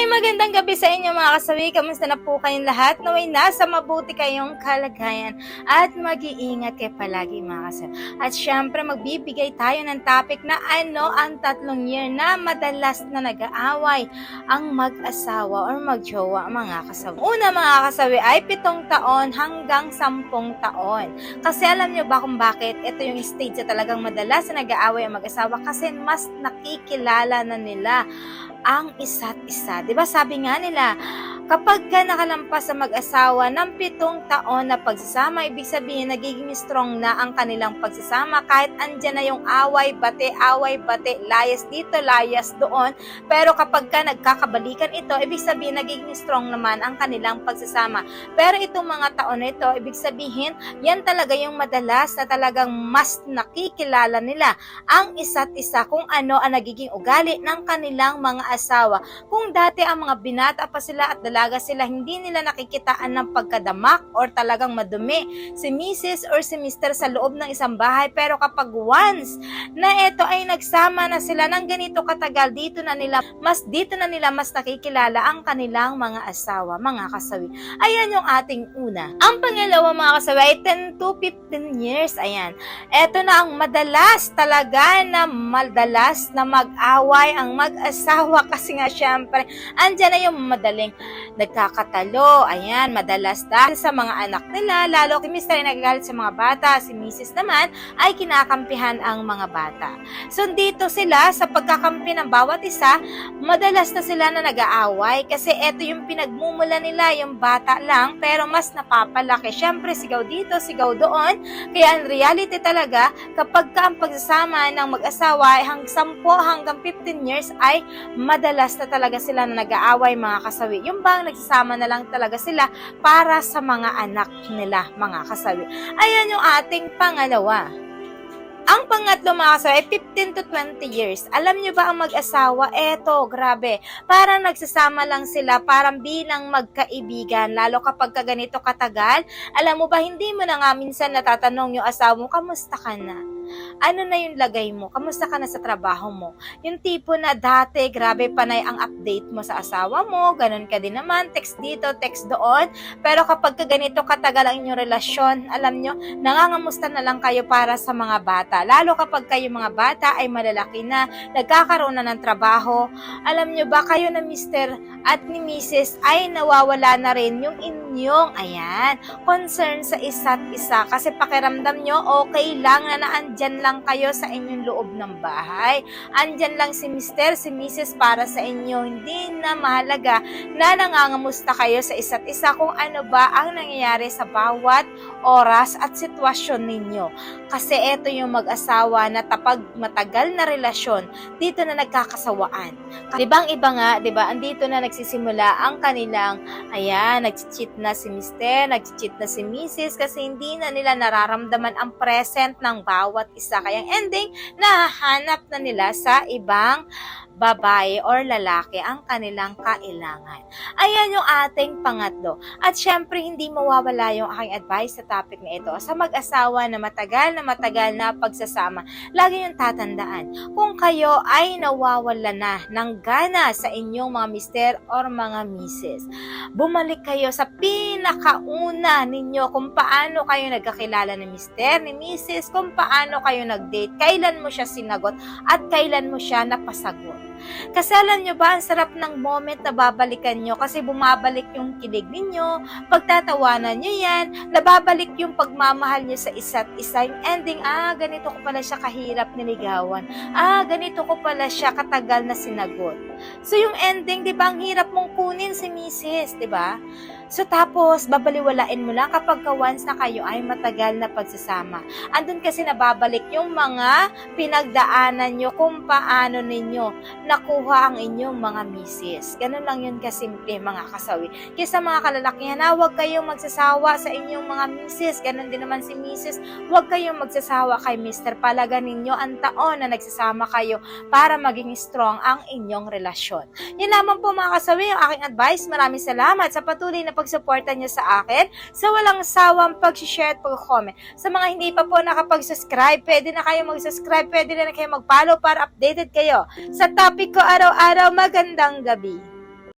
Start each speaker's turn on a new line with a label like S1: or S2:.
S1: Ay magandang gabi sa inyo mga kasawi. Kamusta na po kayong lahat? Naway nasa mabuti kayong kalagayan at mag-iingat kayo palagi mga kasawi. At syempre magbibigay tayo ng topic na ano ang tatlong year na madalas na nag-aaway ang mag-asawa or mag-jowa mga kasawi. Una mga kasawi ay pitong taon hanggang sampung taon. Kasi alam nyo ba kung bakit ito yung stage na talagang madalas na nag-aaway ang mag-asawa kasi mas nakikilala na nila ang isa't isa. 'Di ba Sabi nga nila, kapag ka nakalampas sa mag-asawa ng pitong taon na pagsasama, ibig sabihin nagiging strong na ang kanilang pagsasama kahit andyan na yung away, bate, away, bate, layas dito, layas doon. Pero kapag ka nagkakabalikan ito, ibig sabihin nagiging strong naman ang kanilang pagsasama. Pero itong mga taon na ito, ibig sabihin, yan talaga yung madalas na talagang mas nakikilala nila ang isa't isa kung ano ang nagiging ugali ng kanilang mga asawa. Kung dati ang mga binata pa sila at dalaga sila, hindi nila nakikitaan ng pagkadamak or talagang madumi si Mrs. or si Mr. sa loob ng isang bahay. Pero kapag once na ito ay nagsama na sila ng ganito katagal, dito na nila, mas dito na nila mas nakikilala ang kanilang mga asawa, mga kasawi. Ayan yung ating una. Ang pangalawa mga kasawi ay 10 to 15 years. Ayan. Ito na ang madalas talaga na madalas na mag-away ang mag-asawa kasi nga syempre andyan na yung madaling nagkakatalo. Ayan, madalas dahil sa mga anak nila, lalo kay Mr. ay nagagalit sa mga bata, si Mrs. naman ay kinakampihan ang mga bata. So dito sila sa pagkakampi ng bawat isa, madalas na sila na nag-aaway kasi eto yung pinagmumula nila, yung bata lang, pero mas napapalaki. Syempre, sigaw dito, sigaw doon. Kaya ang reality talaga, kapag ka ang pagsasama ng mag-asawa ay hang 10 hanggang 15 years ay madalas na talaga sila na nag-aaway mga kasawi. Yung bang nagsasama na lang talaga sila para sa mga anak nila mga kasawi. Ayan yung ating pangalawa. Ang pangatlo mga kasawi ay 15 to 20 years. Alam nyo ba ang mag-asawa? Eto, grabe. Parang nagsasama lang sila parang bilang magkaibigan. Lalo kapag ka ganito katagal. Alam mo ba, hindi mo na nga minsan natatanong yung asawa mo, kamusta ka na? Ano na yung lagay mo? Kamusta ka na sa trabaho mo? Yung tipo na dati, grabe panay ang update mo sa asawa mo, ganun ka din naman, text dito, text doon. Pero kapag ka ganito katagal ang inyong relasyon, alam nyo, nangangamusta na lang kayo para sa mga bata. Lalo kapag kayo mga bata ay malalaki na, nagkakaroon na ng trabaho. Alam nyo ba, kayo na Mr. at ni Mrs. ay nawawala na rin yung inyong, ayan, concern sa isa't isa. Kasi pakiramdam nyo, okay lang na naandyan lang kayo sa inyong loob ng bahay. Andyan lang si Mr., si Mrs. para sa inyo. Hindi na mahalaga na nangangamusta kayo sa isa't isa kung ano ba ang nangyayari sa bawat oras at sitwasyon ninyo. Kasi ito yung mag-asawa na tapag matagal na relasyon, dito na nagkakasawaan. Di ba ang iba nga, di ba, andito na nagsisimula ang kanilang, ayan, nag-cheat na si Mr., nag-cheat na si Mrs. kasi hindi na nila nararamdaman ang present ng bawat isa. Kaya ang ending, nahahanap na nila sa ibang babae or lalaki ang kanilang kailangan. Ayan yung ating pangatlo. At syempre, hindi mawawala yung aking advice sa topic na ito. Sa mag-asawa na matagal na matagal na pagsasama, lagi yung tatandaan. Kung kayo ay nawawala na ng gana sa inyong mga mister or mga misis, bumalik kayo sa pinakauna ninyo kung paano kayo nagkakilala ni mister, ni misis, kung paano kayo nag-date, kailan mo siya sinagot, at kailan mo siya napasagot. Kasi alam nyo ba, ang sarap ng moment na babalikan nyo kasi bumabalik yung kilig ninyo, pagtatawanan nyo yan, nababalik yung pagmamahal nyo sa isa't isa. Yung ending, ah, ganito ko pala siya kahirap niligawan. Ah, ganito ko pala siya katagal na sinagot. So yung ending, di ba, ang hirap mong kunin si misis, di ba? So tapos, babaliwalain mo lang kapag ka once na kayo ay matagal na pagsasama. Andun kasi nababalik yung mga pinagdaanan nyo kung paano ninyo nakuha ang inyong mga misis. Ganun lang yun kasimple mga kasawi. Kaya sa mga kalalakihan na huwag kayong magsasawa sa inyong mga misis. Ganun din naman si misis. Huwag kayong magsasawa kay mister. Palaga ninyo ang taon na nagsasama kayo para maging strong ang inyong relasyon. Yan lamang po mga kasawi ang aking advice. Maraming salamat sa patuloy na pagsuporta niyo sa akin, sa walang sawang pag-share at pag-comment. Sa mga hindi pa po nakapag-subscribe, pwede na kayo mag-subscribe, pwede na kayo mag-follow para updated kayo. Sa topic ko araw-araw, magandang gabi.